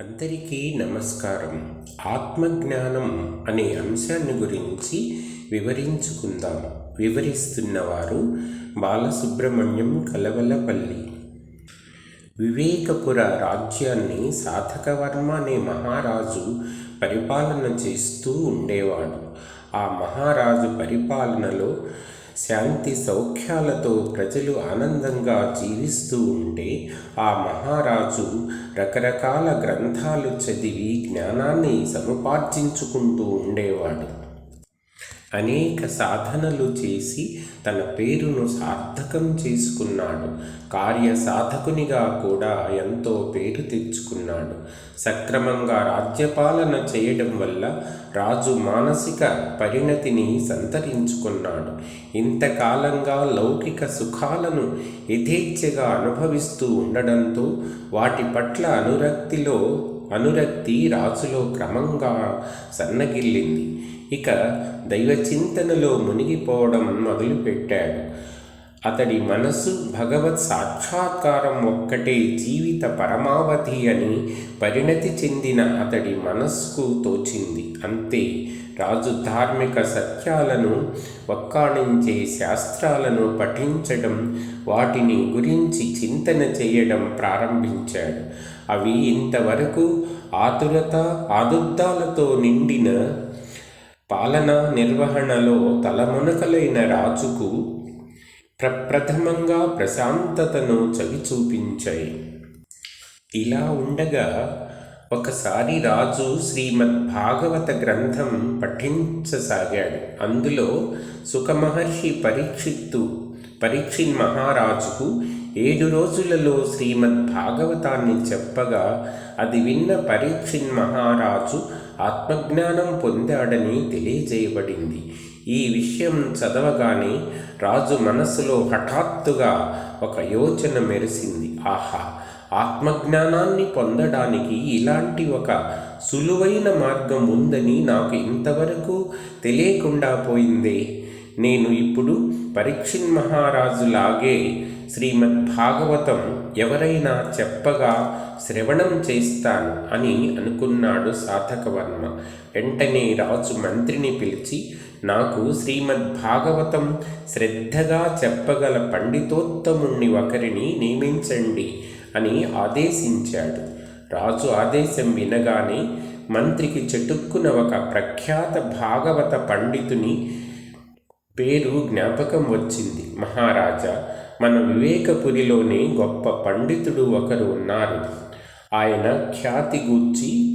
అందరికీ నమస్కారం. ఆత్మజ్ఞానం అనే అంశాన్ని గురించి వివరించుకుందాం. వివరిస్తున్నవారు బాలసుబ్రహ్మణ్యం కలవలపల్లి. వివేకపుర రాజ్యాన్ని సాధకవర్మ అనే మహారాజు పరిపాలన చేస్తూ ఉండేవాడు. ఆ మహారాజు పరిపాలనలో శాంతి సౌఖ్యాలతో ప్రజలు ఆనందంగా జీవిస్తూ ఉంటే ఆ మహారాజు రకరకాల గ్రంథాలు చదివి జ్ఞానాన్ని సముపార్జించుకుంటూ ఉండేవాడు. అనేక సాధనలు చేసి తన పేరును సార్థకం చేసుకున్నాడు. కార్య సాధకునిగా కూడా ఎంతో పేరు తెచ్చుకున్నాడు. సక్రమంగా రాజ్యపాలన చేయడం వల్ల రాజు మానసిక పరిణతిని సంతరించుకున్నాడు. ఇంతకాలంగా లౌకిక సుఖాలను యథేచ్ఛగా అనుభవిస్తూ ఉండడంతో వాటి పట్ల అనురక్తిలో అనురక్తి రాజులో క్రమంగా సన్నగిల్లింది. ఇక దైవ చింతనలో మునిగిపోవడం మొదలుపెట్టాడు. అతడి మనసు భగవత్ సాక్షాత్కారం ఒక్కటే జీవిత పరమావధి అని పరిణతి చెందిన అతడి మనస్సుకు తోచింది. అంతే రాజు ధార్మిక సత్యాలను వక్కాణించే శాస్త్రాలను పఠించడం వాటిని గురించి చింతన చేయడం ప్రారంభించాడు. అవి ఇంతవరకు ఆతురత ఆదుర్దాలతో నిండిన పాలన నిర్వహణలో తలమునకలైన రాజుకు ప్రప్రథమంగా ప్రశాంతతను చవి చూపించాయి ఇలా ఉండగా ఒకసారి రాజు శ్రీమద్ భాగవత గ్రంథం పఠించసాగాడు. అందులో సుఖమహర్షి పరీక్షిత్తు పరీక్షిన్ మహారాజుకు ఏడు రోజులలో శ్రీమద్ భాగవతాన్ని చెప్పగా అది విన్న పరీక్షిన్ మహారాజు ఆత్మజ్ఞానం పొందాడని తెలియజేయబడింది. ఈ విషయం చదవగానే రాజు మనసులో హఠాత్తుగా ఒక యోచన మెరిసింది. ఆహా! ఆత్మజ్ఞానాన్ని పొందడానికి ఇలాంటి ఒక సులువైన మార్గం ఉందని నాకు ఇంతవరకు తెలియకుండా పోయిందే. నేను ఇప్పుడు పరీక్షిన్ మహారాజులాగే శ్రీమద్ భాగవతం ఎవరైనా చెప్పగా శ్రవణం చేస్తాను అని అనుకున్నాడు సాధకవర్మ. వెంటనే రాజు మంత్రిని పిలిచి నాకు శ్రీమద్ భాగవతం శ్రద్ధగా చెప్పగల పండితోత్తముణ్ణి ఒకరిని నియమించండి అని ఆదేశించాడు. రాజు ఆదేశం వినగానే మంత్రికి చెటుక్కున ఒక ప్రఖ్యాత భాగవత పండితుని పేరు జ్ఞాపకం వచ్చింది. మహారాజా మన వివేకపురిలోనే గొప్ప పండితుడు ఒకరు ఉన్నారు. ఆయన ఖ్యాతి గూర్చి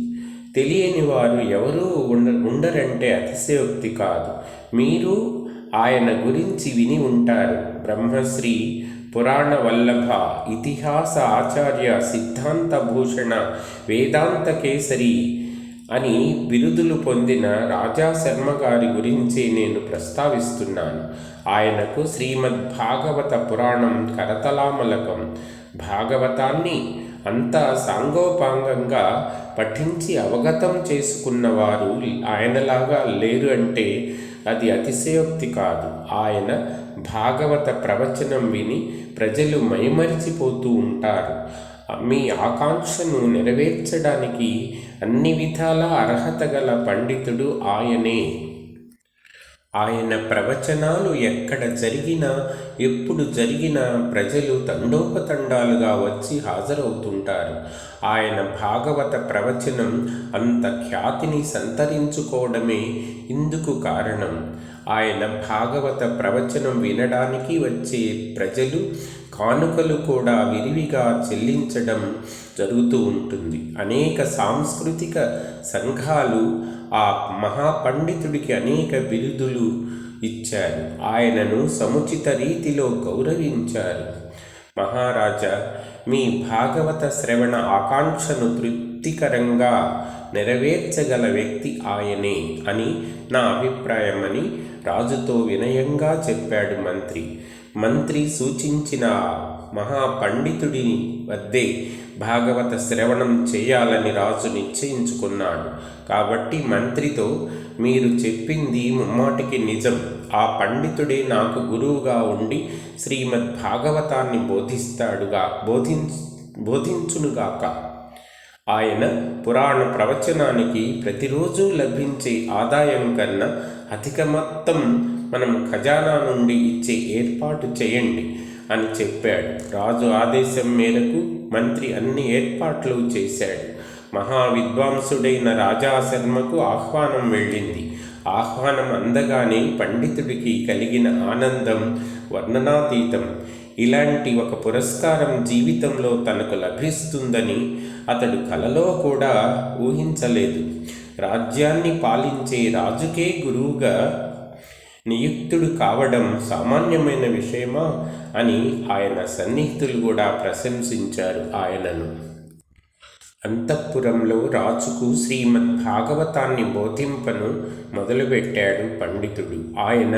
తెలియని వారు ఎవరూ ఉండ ఉండరంటే అతిశయోక్తి కాదు. మీరు ఆయన గురించి విని ఉంటారు. బ్రహ్మశ్రీ పురాణ వల్లభ ఇతిహాస ఆచార్య సిద్ధాంత భూషణ వేదాంత కేసరి అని బిరుదులు పొందిన రాజా శర్మ గారి గురించి నేను ప్రస్తావిస్తున్నాను. ఆయనకు శ్రీమద్ భాగవత పురాణం కరతలామలకం భాగవతాన్ని అంతా సాంగోపాంగంగా పఠించి అవగతం చేసుకున్నవారు ఆయనలాగా లేరు అంటే అది అతిశయోక్తి కాదు. ఆయన భాగవత ప్రవచనం విని ప్రజలు మైమరిచిపోతూ ఉంటారు. మీ ఆకాంక్షను నెరవేర్చడానికి అన్ని విధాల అర్హత గల పండితుడు ఆయనే. ఆయన ప్రవచనాలు ఎక్కడ జరిగినా ఎప్పుడు జరిగినా ప్రజలు తండోపతండాలుగా వచ్చి హాజరవుతుంటారు. ఆయన భాగవత ప్రవచనం అంత ఖ్యాతిని సంతరించుకోవడమే ఇందుకు కారణం. ఆయన భాగవత ప్రవచనం వినడానికి వచ్చే ప్రజలు కానుకలు కూడా విరివిగా చెల్లించడం జరుగుతూ ఉంటుంది. అనేక సాంస్కృతిక సంఘాలు ఆ మహాపండితుడికి అనేక బిరుదులు ఇచ్చారు. ఆయనను సముచిత రీతిలో గౌరవించారు. మహారాజా మీ భాగవత శ్రవణ ఆకాంక్షను తృప్తికరంగా నెరవేర్చగల వ్యక్తి ఆయనే అని నా అభిప్రాయమని రాజుతో వినయంగా చెప్పాడు మంత్రి. మంత్రి సూచించిన మహాపండితుడిని వద్దే భాగవత శ్రవణం చేయాలని రాజు నిశ్చయించుకున్నాడు. కాబట్టి మంత్రితో మీరు చెప్పింది ముమ్మాటికి నిజం. ఆ పండితుడే నాకు గురువుగా ఉండి శ్రీమద్ భాగవతాన్ని బోధిస్తాడుగా బోధించు బోధించునుగాక. ఆయన పురాణ ప్రవచనానికి ప్రతిరోజు లభించే ఆదాయం కన్నా అధిక మొత్తం మనం ఖజానా నుండి ఇచ్చే ఏర్పాటు చేయండి అని చెప్పాడు. రాజు ఆదేశం మేరకు మంత్రి అన్ని ఏర్పాట్లు చేశాడు. మహావిద్వాంసుడైన రాజా శర్మకు ఆహ్వానం వెళ్ళింది. ఆహ్వానం అందగానే పండితుడికి కలిగిన ఆనందం వర్ణనాతీతం. ఇలాంటి ఒక పురస్కారం జీవితంలో తనకు లభిస్తుందని అతడు కలలో కూడా ఊహించలేదు. రాజ్యాన్ని పాలించే రాజుకే గురువుగా నియుక్తుడు కావడం సామాన్యమైన విషయమా అని ఆయన సన్నిహితులు కూడా ప్రశంసించారు ఆయనను. అంతఃపురంలో రాజుకు శ్రీమద్ భాగవతాన్ని బోధింపను మొదలుపెట్టాడు పండితుడు. ఆయన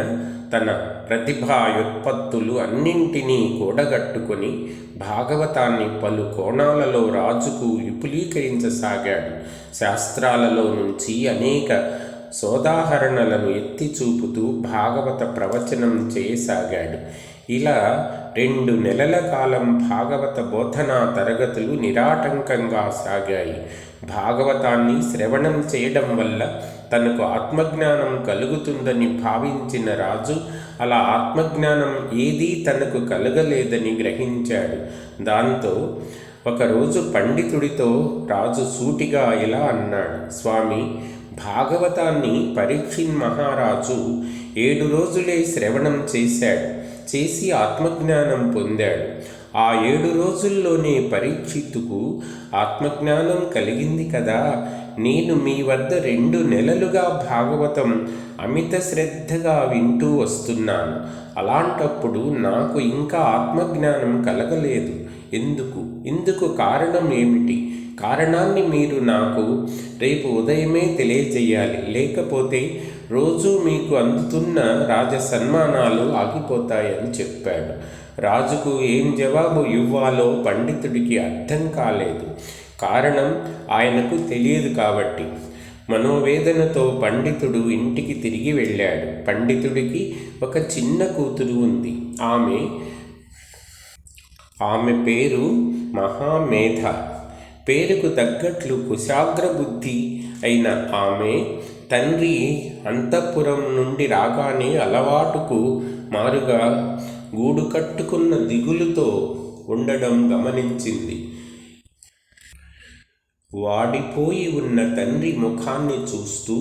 తన ప్రతిభాయుత్పత్తులు అన్నింటినీ కూడగట్టుకొని భాగవతాన్ని పలు కోణాలలో రాజుకు విపులీకరించసాగాడు. శాస్త్రాలలో నుంచి అనేక సోదాహరణలను ఎత్తి చూపుతూ భాగవత ప్రవచనం చేయసాగాడు. ఇలా రెండు నెలల కాలం భాగవత బోధనా తరగతులు నిరాటంకంగా సాగాయి. భాగవతాన్ని శ్రవణం చేయడం వల్ల తనకు ఆత్మజ్ఞానం కలుగుతుందని భావించిన రాజు అలా ఆత్మజ్ఞానం ఏదీ తనకు కలగలేదని గ్రహించాడు. దాంతో ఒకరోజు పండితుడితో రాజు సూటిగా ఇలా అన్నాడు స్వామి భాగవతాన్ని పరీక్షిన్ మహారాజు ఏడు రోజులే శ్రవణం చేశాడు. చేసి ఆత్మజ్ఞానం పొందాడు. ఆ ఏడు రోజుల్లోనే పరీక్షిత్తుకు ఆత్మజ్ఞానం కలిగింది కదా. నేను మీ వద్ద రెండు నెలలుగా భాగవతం అమిత శ్రద్ధగా వింటూ వస్తున్నాను. అలాంటప్పుడు నాకు ఇంకా ఆత్మజ్ఞానం కలగలేదు. ఎందుకు? ఇందుకు కారణం ఏమిటి? కారణాన్ని మీరు నాకు రేపు ఉదయమే తెలియజేయాలి. లేకపోతే రోజు మీకు అందుతున్న రాజ సన్మానాలు ఆగిపోతాయని చెప్పాడు. రాజుకు ఏం జవాబు ఇవ్వాలో పండితుడికి అర్థం కాలేదు. కారణం ఆయనకు తెలియదు కాబట్టి. మనోవేదనతో పండితుడు ఇంటికి తిరిగి వెళ్ళాడు. పండితుడికి ఒక చిన్న కూతురు ఉంది. ఆమె ఆమె పేరు మహామేధ. పేరుకు తగ్గట్లు కుశాగ్ర బుద్ధి అయిన ఆమె తండ్రి అంతఃపురం నుండి రాగానే అలవాటుకు మారుగా గూడు కట్టుకున్న దిగులుతో ఉండడం గమనించింది. వాడిపోయి ఉన్న తండ్రి ముఖాన్ని చూస్తూ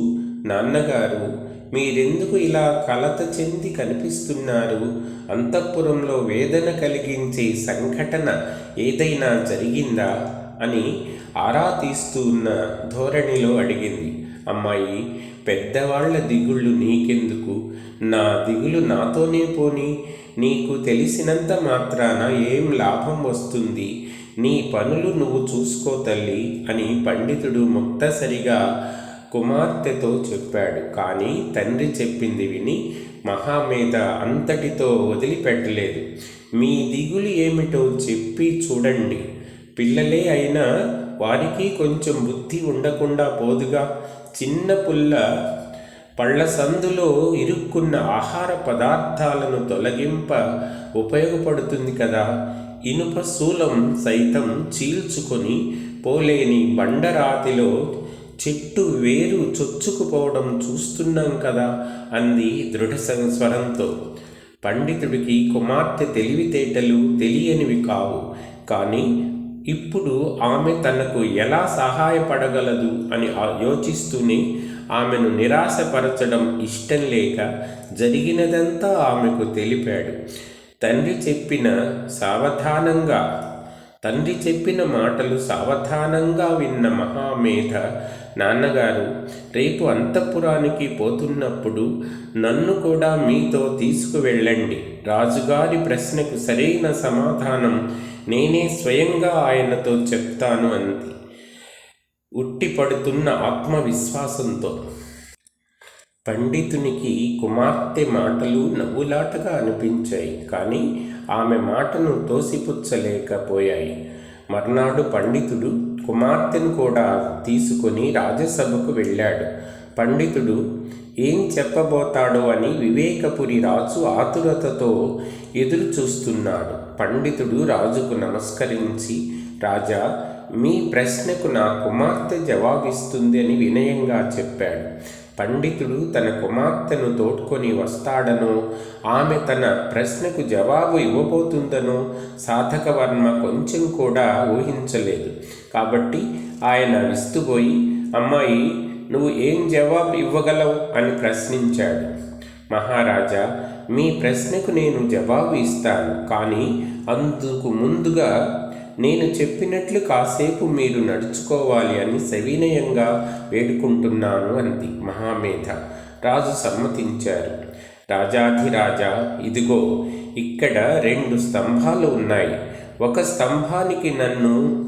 నాన్నగారు మీరెందుకు ఇలా కలత చెంది కనిపిస్తున్నారు? అంతఃపురంలో వేదన కలిగించే సంఘటన ఏదైనా జరిగిందా? అని ఆరా తీస్తున్న ధోరణిలో అడిగింది. అమ్మాయి పెద్దవాళ్ళ దిగుళ్ళు నీకెందుకు? నా దిగులు నాతోనే పోని. నీకు తెలిసినంత మాత్రాన ఏం లాభం వస్తుంది? నీ పనులు నువ్వు చూసుకో తల్లి అని పండితుడు ముక్తసరిగా కుమార్తెతో చెప్పాడు. కానీ తండ్రి చెప్పింది విని మహామేధ అంతటితో వదిలిపెట్టలేదు. మీ దిగులు ఏమిటో చెప్పి చూడండి. పిల్లలే అయినా వారికి కొంచెం బుద్ధి ఉండకుండా పోదుగా. చిన్న పుల్ల పళ్ళ సందులో ఇరుక్కున్న ఆహార పదార్థాలను తొలగింప ఉపయోగపడుతుంది కదా. ఇనుప శూలం సైతం చీల్చుకొని పోలేని బండరాతిలో చెట్టు వేరు చొచ్చుకుపోవడం చూస్తున్నాం కదా అంది దృఢ స్వరంతో పండితుడికి కుమార్తె తెలివితేటలు తెలియనివి కావు. కానీ ఇప్పుడు ఆమె తనకు ఎలా సహాయపడగలదు అని యోచిస్తూనే ఆమెను నిరాశపరచడం ఇష్టం లేక జరిగినదంతా ఆమెకు తెలిపాడు. తండ్రి చెప్పిన సావధానంగా తండ్రి చెప్పిన మాటలు సావధానంగా విన్న మహామేధ నాన్నగారు రేపు అంతఃపురానికి పోతున్నప్పుడు నన్ను కూడా మీతో తీసుకువెళ్ళండి. రాజుగారి ప్రశ్నకు సరైన సమాధానం నేనే స్వయంగా ఆయనతో చెప్తాను అంది. ఉట్టిపడుతున్న ఆత్మవిశ్వాసంతో. పండితునికి కుమార్తె మాటలు నవ్వులాటగా అనిపించాయి కానీ ఆమె మాటను తోసిపుచ్చలేకపోయాయి. మర్నాడు పండితుడు కుమార్తెను కూడా తీసుకొని రాజ్యసభకు వెళ్ళాడు. పండితుడు ఏం చెప్పబోతాడో అని వివేకపురి రాజు ఆతురతతో ఎదురు చూస్తున్నాడు పండితుడు రాజుకు నమస్కరించి రాజా మీ ప్రశ్నకు నా కుమార్తె జవాబిస్తుంది అని వినయంగా చెప్పాడు. పండితుడు తన కుమార్తెను తోడ్కొని వస్తాడనో ఆమె తన ప్రశ్నకు జవాబు ఇవ్వబోతుందనో సాధకవర్మ కొంచెం కూడా ఊహించలేదు. కాబట్టి ఆయన విస్తుపోయి అమ్మాయి నువ్వు ఏం జవాబు ఇవ్వగలవు? అని ప్రశ్నించాడు. మహారాజా మీ ప్రశ్నకు నేను జవాబు ఇస్తాను. కానీ అందుకు ముందుగా నేను చెప్పినట్లు కాసేపు మీరు నడుచుకోవాలి అని సవినయంగా వేడుకుంటున్నాను అంది మహామేధ. రాజు సమ్మతించారు. రాజాధిరాజా ఇదిగో ఇక్కడ రెండు స్తంభాలు ఉన్నాయి. ఒక స్తంభానికి నన్ను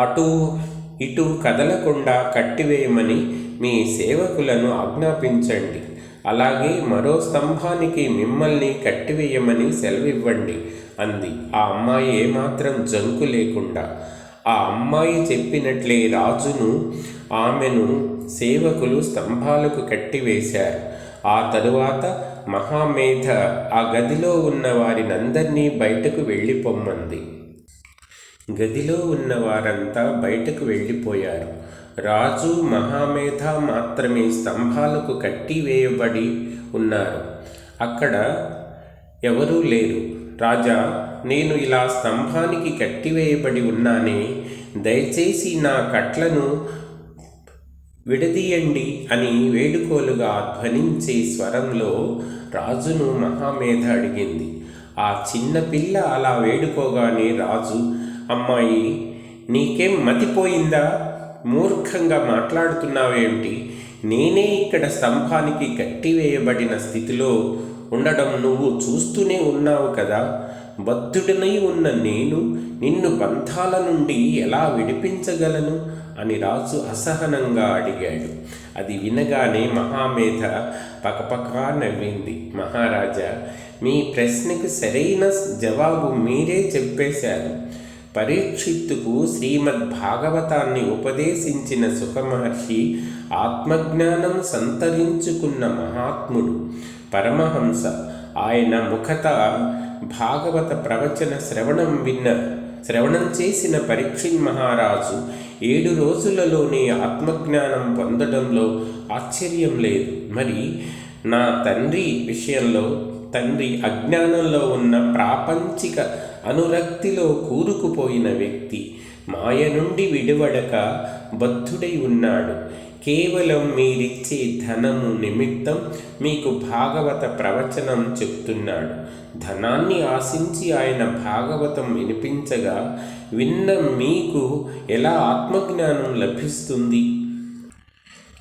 అటు ఇటు కదలకుండా కట్టివేయమని మీ సేవకులను ఆజ్ఞాపించండి. అలాగే మరో స్తంభానికి మిమ్మల్ని కట్టివేయమని సెలవివ్వండి అంది. ఆ అమ్మాయి ఏమాత్రం జంకు లేకుండా. ఆ అమ్మాయి చెప్పినట్లే రాజును ఆమెను సేవకులు స్తంభాలకు కట్టివేశారు. ఆ తరువాత మహామేధ ఆ గదిలో ఉన్న వారినందరినీ బయటకు వెళ్ళిపోమ్మంది. గదిలో ఉన్న వారంతా బయటకు వెళ్ళిపోయారు. రాజు మహామేధ మాత్రమే స్తంభాలకు కట్టివేయబడి ఉన్నారు. అక్కడ ఎవరూ లేరు. రాజా నేను ఇలా స్తంభానికి కట్టివేయబడి ఉన్నానే? దయచేసి నా కట్లను విడదీయండి అని వేడుకోలుగా ధ్వనించే స్వరంలో రాజును మహామేధ అడిగింది. ఆ చిన్న పిల్ల అలా వేడుకోగానే రాజు అమ్మాయి నీకేం మతిపోయిందా? మూర్ఖంగా మాట్లాడుతున్నావేమిటి? నేనే ఇక్కడ స్తంభానికి కట్టివేయబడిన స్థితిలో ఉండడం నువ్వు చూస్తూనే ఉన్నావు కదా? బద్ధుడనై ఉన్న నేను నిన్ను బంధాల నుండి ఎలా విడిపించగలను? అని రాజు అసహనంగా అడిగాడు. అది వినగానే మహామేధ పకపకా నవ్వింది. మహారాజా మీ ప్రశ్నకు సరైన జవాబు మీరే చెప్పేశారు. పరీక్షిత్తుకు శ్రీమద్ భాగవతాన్ని ఉపదేశించిన సుఖమహర్షి ఆత్మజ్ఞానం సంతరించుకున్న మహాత్ముడు పరమహంస. ఆయన ముఖత భాగవత ప్రవచన శ్రవణం విన్న శ్రవణం చేసిన పరీక్షిన్ మహారాజు ఏడు రోజులలోనే ఆత్మజ్ఞానం పొందడంలో ఆశ్చర్యం లేదు. మరి నా తండ్రి విషయంలో తండ్రి అజ్ఞానంలో ఉన్న ప్రాపంచిక అనురక్తిలో కూరుకుపోయిన వ్యక్తి మాయ నుండి విడివడక బద్ధుడై ఉన్నాడు. కేవలం మీరిచ్చే ధనము నిమిత్తం మీకు భాగవత ప్రవచనం చెప్తున్నాడు. ధనాన్ని ఆశించి ఆయన భాగవతం వినిపించగా విన్న మీకు ఎలా ఆత్మజ్ఞానం లభిస్తుంది?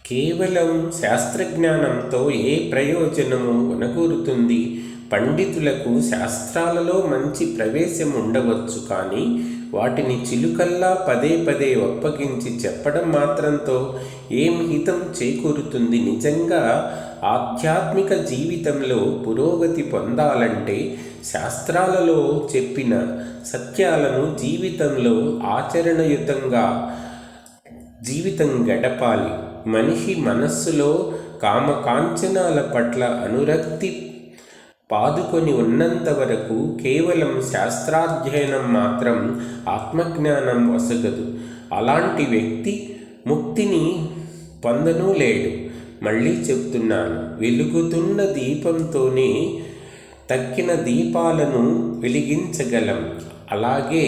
కేవలం శాస్త్రజ్ఞానంతో ఏ ప్రయోజనము వనగూరుతుంది? పండితులకు శాస్త్రాలలో మంచి ప్రవేశం ఉండవచ్చు కానీ వాటిని చిలుకల్లా పదే పదే ఒప్పగించి చెప్పడం మాత్రంతో ఏం హితం చేకూరుతుంది? నిజంగా ఆధ్యాత్మిక జీవితంలో పురోగతి పొందాలంటే శాస్త్రాలలో చెప్పిన సత్యాలను జీవితంలో ఆచరణయుతంగా జీవితం గడపాలి. మనిషి మనస్సులో కామకాంచనాల పట్ల అనురక్తి పాదుకొని ఉన్నంత వరకు కేవలం శాస్త్రాధ్యయనం మాత్రం ఆత్మజ్ఞానం వసగదు. అలాంటి వ్యక్తి ముక్తిని పొందనూ లేడు. మళ్ళీ చెప్తున్నాను వెలుగుతున్న దీపంతోనే తక్కిన దీపాలను వెలిగించగలం. అలాగే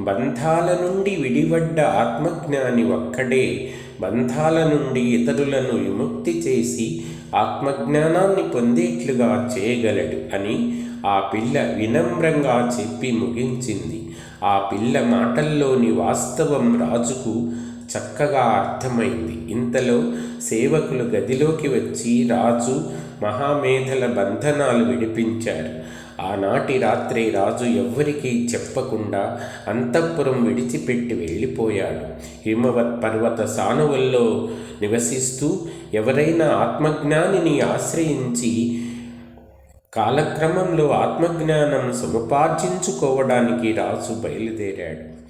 బంధాల నుండి విడివడ్డ ఆత్మజ్ఞాని ఒక్కడే బంధాల నుండి ఇతరులను విముక్తి చేసి ఆత్మజ్ఞానాన్ని పొందేట్లుగా చేయగలడు అని ఆ పిల్ల వినమ్రంగా చెప్పి ముగించింది. ఆ పిల్ల మాటల్లోని వాస్తవం రాజుకు చక్కగా అర్థమైంది. ఇంతలో సేవకులు గదిలోకి వచ్చి రాజు మహామేధల బంధనాలు విడిపించారు. ఆనాటి రాత్రి రాజు ఎవ్వరికీ చెప్పకుండా అంతఃపురం విడిచిపెట్టి వెళ్ళిపోయాడు. హిమవత్ పర్వత సానువుల్లో నివసిస్తూ ఎవరైనా ఆత్మజ్ఞానిని ఆశ్రయించి కాలక్రమంలో ఆత్మజ్ఞానం సముపార్జించుకోవడానికి రాజు బయలుదేరాడు.